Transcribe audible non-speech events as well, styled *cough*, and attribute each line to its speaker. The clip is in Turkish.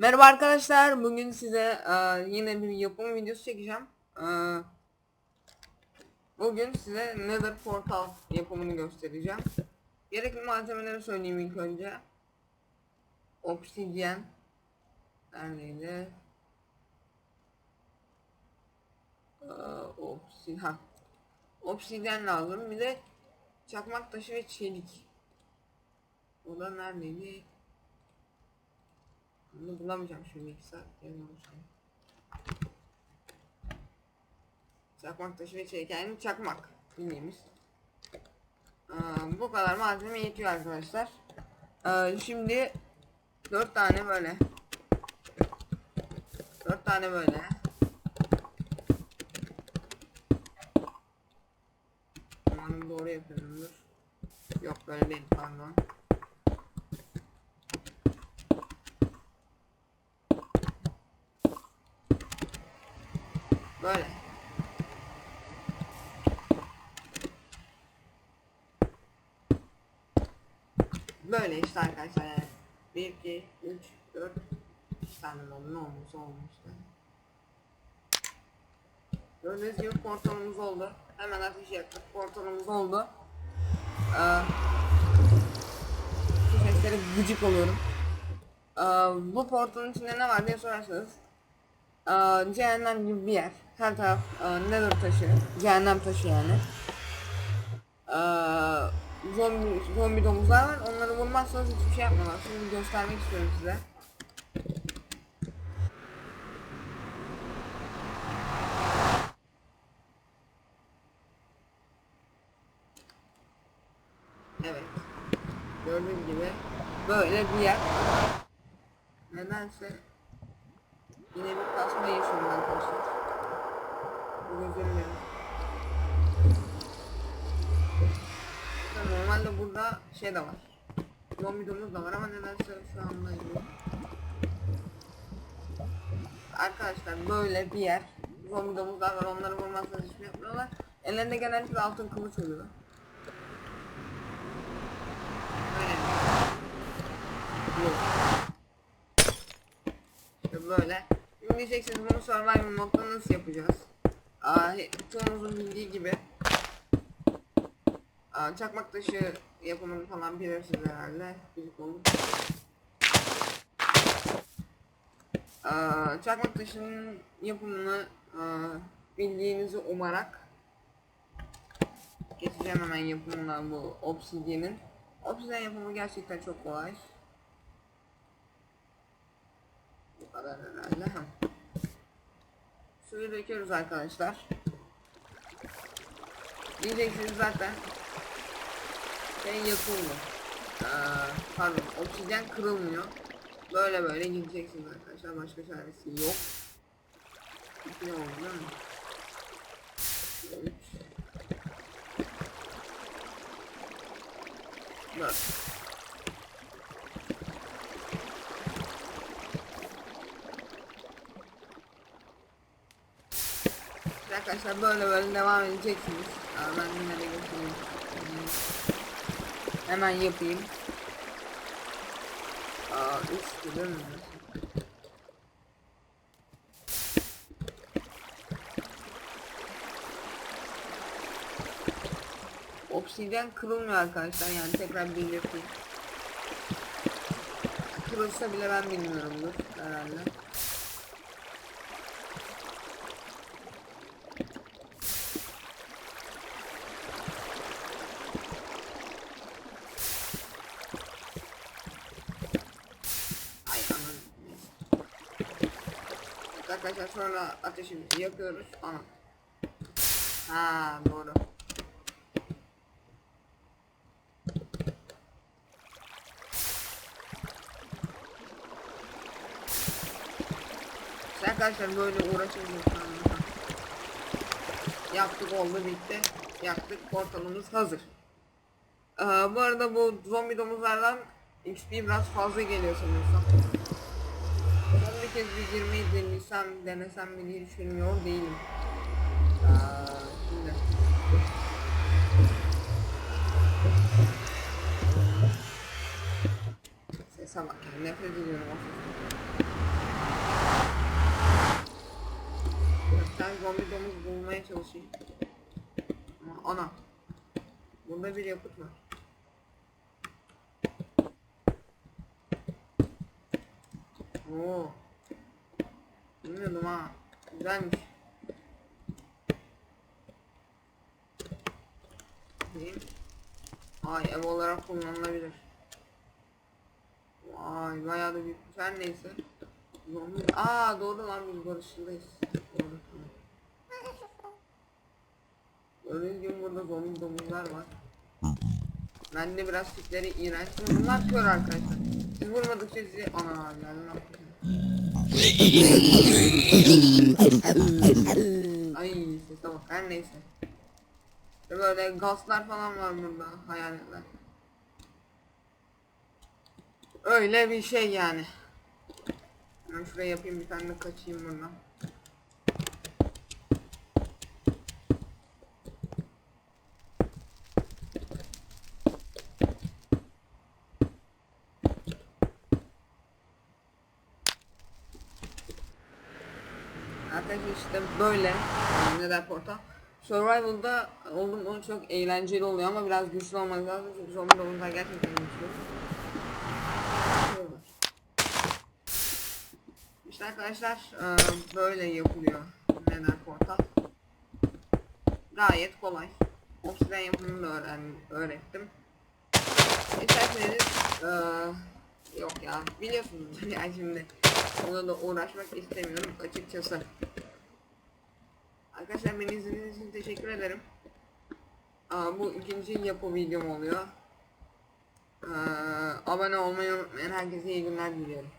Speaker 1: Merhaba arkadaşlar. Bugün size e, yine bir yapım videosu çekeceğim. E, bugün size Nether Portal yapımını göstereceğim. Gerekli malzemeleri söyleyeyim ilk önce. Obsidian. Neredeydi? E, obsidian. Ha. Obsidian lazım. Bir de çakmak taşı ve çelik. O da neredeydi? Bunu bulamayacağım şimdi 2 saat olacağım. Çakmak taşı ve çelik yani çakmak bildiğimiz. Ee, bu kadar malzeme yetiyor arkadaşlar. Ee, şimdi 4 tane böyle. 4 tane böyle. Umarım doğru yapıyorumdur. Yok böyle değil pardon. Böyle. Böyle işte arkadaşlar yani. 1, 2, 3, 4 3 tane oldu ne olmuş olmuştu. Gördüğünüz gibi portalımız oldu. Hemen ateş yaktık. Portalımız oldu. Ee, şu seslere gıcık oluyorum. Ee, bu portalın içinde ne var diye sorarsanız Aa, cehennem gibi bir yer. Her taraf aa, nether taşı. Cehennem taşı yani. Aa, zombi, zombi domuzlar var. Onları vurmazsanız hiçbir şey yapmıyorlar. Şimdi göstermek istiyorum size. Evet. Gördüğünüz gibi böyle bir yer. Nedense Yine bir kasma yaşıyorum arkadaşlar. Bu. Ya Normalde burada şey de var. Zombi da var ama nedense şu anda yok. Arkadaşlar böyle bir yer. Zombi var onları vurmazsanız hiçbir şey yapmıyorlar. Ellerinde genellikle altın kılıç oluyor. Böyle. Diyeceksiniz bunu survival modda nasıl yapacağız? Aa, çoğunuzun bildiği gibi Aa, çakmak taşı yapımını falan bilirsiniz herhalde. Büyük olur. Aa, çakmak taşının yapımını aa, bildiğinizi umarak geçeceğim hemen yapımına bu obsidian'in. Obsidian yapımı gerçekten çok kolay. Bu kadar herhalde. Ha. Suyu döküyoruz arkadaşlar. Diyeceksiniz zaten şey yapılmıyor. Ee, pardon obsidyen kırılmıyor. Böyle böyle gideceksiniz arkadaşlar. Başka çaresi yok. İki oldu değil mi? Üç. Dört. Arkadaşlar böyle böyle devam edeceksiniz. Aa, ben yine de göstereyim. Hmm. Hemen yapayım. Aa, üç değil mi? Obsidyen kırılmıyor arkadaşlar yani tekrar yapayım. Kırılsa bile ben bilmiyorumdur herhalde. Ay aman. Evet Arkadaşlar sonra ateşimizi yakıyoruz. Ana. Ha doğru. Arkadaşlar böyle uğraşıyoruz. Yaptık oldu bitti. Yaktık portalımız hazır. Ee, bu arada bu zombi domuzlardan XP biraz fazla geliyor sanırsam ilk kez bir girmeyi denesem, denesem mi diye düşünmüyor değilim. Aa, şimdi. Sese bak ya, nefret ediyorum o Ben zombi domuz bulmaya çalışayım. Ama ana. Bunda bir yapıt var. Oo. Bilmiyordum ha. Güzelmiş. Diyeyim. Ay ev olarak kullanılabilir. Vay bayağı da büyükmüş her neyse. Zombi. Aa doğru lan biz barışçıdayız. Doğru. Gördüğünüz gibi burada zombi domuzlar var. Ben de biraz tipleri iğrenç. Bunlar kör arkadaşlar. Siz vurmadıkça sizi ana ne yapayım? *laughs* Ay sese bak her neyse. Böyle gazlar falan var burada hayaletler. Öyle bir şey yani. Ben şuraya yapayım bir tane kaçayım buradan. Arkadaşlar işte böyle Nether Portal. Survival'da oldum onu çok eğlenceli oluyor ama biraz güçlü olmak lazım çünkü zombi domuzlar gerçekten güçlü. İşte arkadaşlar eee, böyle yapılıyor Nether Portal. Gayet kolay. Obsidian yapımını da öğren öğrettim. İsterseniz eee, yok ya biliyorsunuz ya şimdi ona da uğraşmak istemiyorum açıkçası. Arkadaşlar beni izlediğiniz için teşekkür ederim. Aa, bu ikinci yapı videom oluyor. Ee, abone olmayı unutmayın. Herkese iyi günler diliyorum.